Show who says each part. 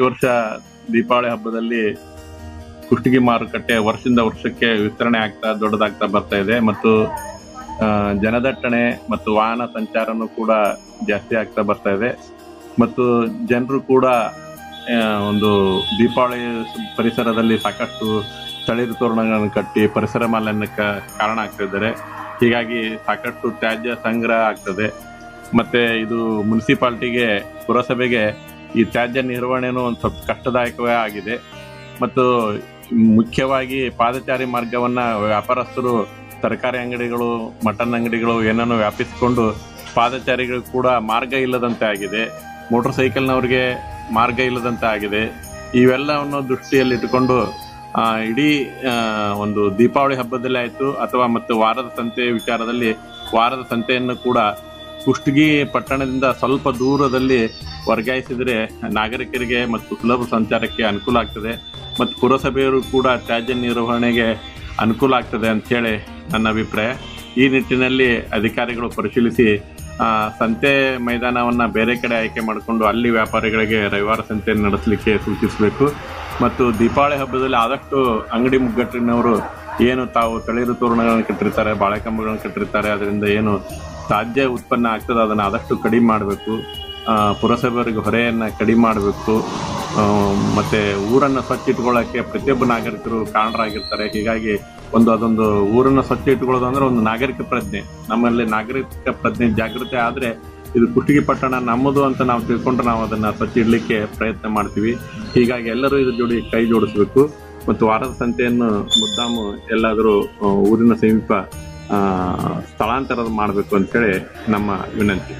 Speaker 1: ಈ ವರ್ಷ ದೀಪಾವಳಿ ಹಬ್ಬದಲ್ಲಿ ಕುಷ್ಟಗಿ ಮಾರುಕಟ್ಟೆ ವರ್ಷದಿಂದ ವರ್ಷಕ್ಕೆ ವಿಸ್ತರಣೆ ಆಗ್ತಾ ದೊಡ್ಡದಾಗ್ತಾ ಬರ್ತಾ ಇದೆ ಮತ್ತು ಜನದಟ್ಟಣೆ ಮತ್ತು ವಾಹನ ಸಂಚಾರನೂ ಕೂಡ ಜಾಸ್ತಿ ಆಗ್ತಾ ಬರ್ತಾ ಇದೆ. ಮತ್ತು ಜನರು ಕೂಡ ಒಂದು ದೀಪಾವಳಿ ಪರಿಸರದಲ್ಲಿ ಸಾಕಷ್ಟು ತಳಿರು ತೋರಣಗಳನ್ನು ಕಟ್ಟಿ ಪರಿಸರ ಮಾಲಿನ್ಯಕ್ಕೆ ಕಾರಣ ಆಗ್ತಾ ಇದ್ದಾರೆ ಹೀಗಾಗಿ ಸಾಕಷ್ಟು ತ್ಯಾಜ್ಯ ಸಂಗ್ರಹ ಆಗ್ತದೆ. ಮತ್ತೆ ಇದು ಮುನ್ಸಿಪಾಲ್ಟಿಗೆ, ಪುರಸಭೆಗೆ ಈ ತ್ಯಾಜ್ಯ ನಿರ್ವಹಣೆನೂ ಒಂದು ಸ್ವಲ್ಪ ಕಷ್ಟದಾಯಕವೇ ಆಗಿದೆ. ಮತ್ತು ಮುಖ್ಯವಾಗಿ ಪಾದಚಾರಿ ಮಾರ್ಗವನ್ನು ವ್ಯಾಪಾರಸ್ಥರು, ತರಕಾರಿ ಅಂಗಡಿಗಳು, ಮಟನ್ ಅಂಗಡಿಗಳು ಏನನ್ನು ವ್ಯಾಪಿಸಿಕೊಂಡು ಪಾದಚಾರಿಗಳು ಕೂಡ ಮಾರ್ಗ ಇಲ್ಲದಂತೆ ಆಗಿದೆ. ಮೋಟರ್ ಸೈಕಲ್ನವ್ರಿಗೆ ಮಾರ್ಗ ಇಲ್ಲದಂತೆ ಆಗಿದೆ. ಇವೆಲ್ಲವನ್ನು ದೃಷ್ಟಿಯಲ್ಲಿಟ್ಟುಕೊಂಡು ಇಡೀ ಒಂದು ದೀಪಾವಳಿ ಹಬ್ಬದಲ್ಲಿ ಆಯಿತು, ಅಥವಾ ಮತ್ತು ವಾರದ ಸಂತೆ ವಿಚಾರದಲ್ಲಿ ವಾರದ ಸಂತೆಯನ್ನು ಕೂಡ ಕುಷ್ಟಗಿ ಪಟ್ಟಣದಿಂದ ಸ್ವಲ್ಪ ದೂರದಲ್ಲಿ ವರ್ಗಾಯಿಸಿದರೆ ನಾಗರಿಕರಿಗೆ ಮತ್ತು ಸುಲಭ ಸಂಚಾರಕ್ಕೆ ಅನುಕೂಲ ಆಗ್ತದೆ. ಮತ್ತು ಪುರಸಭೆಯವರು ಕೂಡ ತ್ಯಾಜ್ಯ ನಿರ್ವಹಣೆಗೆ ಅನುಕೂಲ ಆಗ್ತದೆ ಅಂಥೇಳಿ ನನ್ನ ಅಭಿಪ್ರಾಯ. ಈ ನಿಟ್ಟಿನಲ್ಲಿ ಅಧಿಕಾರಿಗಳು ಪರಿಶೀಲಿಸಿ ಸಂತೆ ಮೈದಾನವನ್ನು ಬೇರೆ ಕಡೆ ಆಯ್ಕೆ ಮಾಡಿಕೊಂಡು ಅಲ್ಲಿ ವ್ಯಾಪಾರಿಗಳಿಗೆ ರವಿವಾರ ಸಂತೆ ನಡೆಸಲಿಕ್ಕೆ ಸೂಚಿಸಬೇಕು. ಮತ್ತು ದೀಪಾವಳಿ ಹಬ್ಬದಲ್ಲಿ ಆದಷ್ಟು ಅಂಗಡಿ ಮುಗ್ಗಟ್ಟಿನವರು ಏನು ತಾವು ತಳಿರು ತೋರಣಗಳನ್ನು ಕಟ್ಟಿರ್ತಾರೆ, ಬಾಳೆಕಂಬಗಳನ್ನು ಕಟ್ಟಿರ್ತಾರೆ, ಅದರಿಂದ ಏನು ತ್ಯಾಜ್ಯ ಉತ್ಪನ್ನ ಆಗ್ತದೆ, ಅದನ್ನು ಆದಷ್ಟು ಕಡಿಮೆ ಮಾಡಬೇಕು. ಪುರಸಭೆಯವರಿಗೆ ಹೊರೆಯನ್ನು ಕಡಿಮೆ ಮಾಡಬೇಕು. ಮತ್ತು ಊರನ್ನು ಸ್ವಚ್ಛ ಇಟ್ಕೊಳ್ಳೋಕ್ಕೆ ಪ್ರತಿಯೊಬ್ಬ ನಾಗರಿಕರು ಕಾರಣರಾಗಿರ್ತಾರೆ. ಹೀಗಾಗಿ ಒಂದು ಅದೊಂದು ಊರನ್ನು ಸ್ವಚ್ಛ ಇಟ್ಕೊಳ್ಳೋದು ಅಂದ್ರೆ ಒಂದು ನಾಗರಿಕ ಪ್ರಜ್ಞೆ. ನಮ್ಮಲ್ಲಿ ನಾಗರಿಕ ಪ್ರಜ್ಞೆ ಜಾಗೃತಿ ಆದರೆ ಇದು ಕುಷ್ಟಗಿ ಪಟ್ಟಣ ನಮ್ಮದು ಅಂತ ನಾವು ತಿಳ್ಕೊಂಡ್ರೆ ನಾವು ಅದನ್ನು ಸ್ವಚ್ಛ ಇಡಲಿಕ್ಕೆ ಪ್ರಯತ್ನ ಮಾಡ್ತೀವಿ. ಹೀಗಾಗಿ ಎಲ್ಲರೂ ಇದ್ರ ಜೋಡಿ ಕೈ ಜೋಡಿಸ್ಬೇಕು. ಮತ್ತು ವಾರದ ಸಂತೆಯನ್ನು ಮುದ್ದಾಮು ಎಲ್ಲಾದರೂ ಊರಿನ ಸಮೀಪ ಸ್ಥಳಾಂತರ ಮಾಡಬೇಕು ಅಂತೇಳಿ ನಮ್ಮ ವಿನಂತಿ.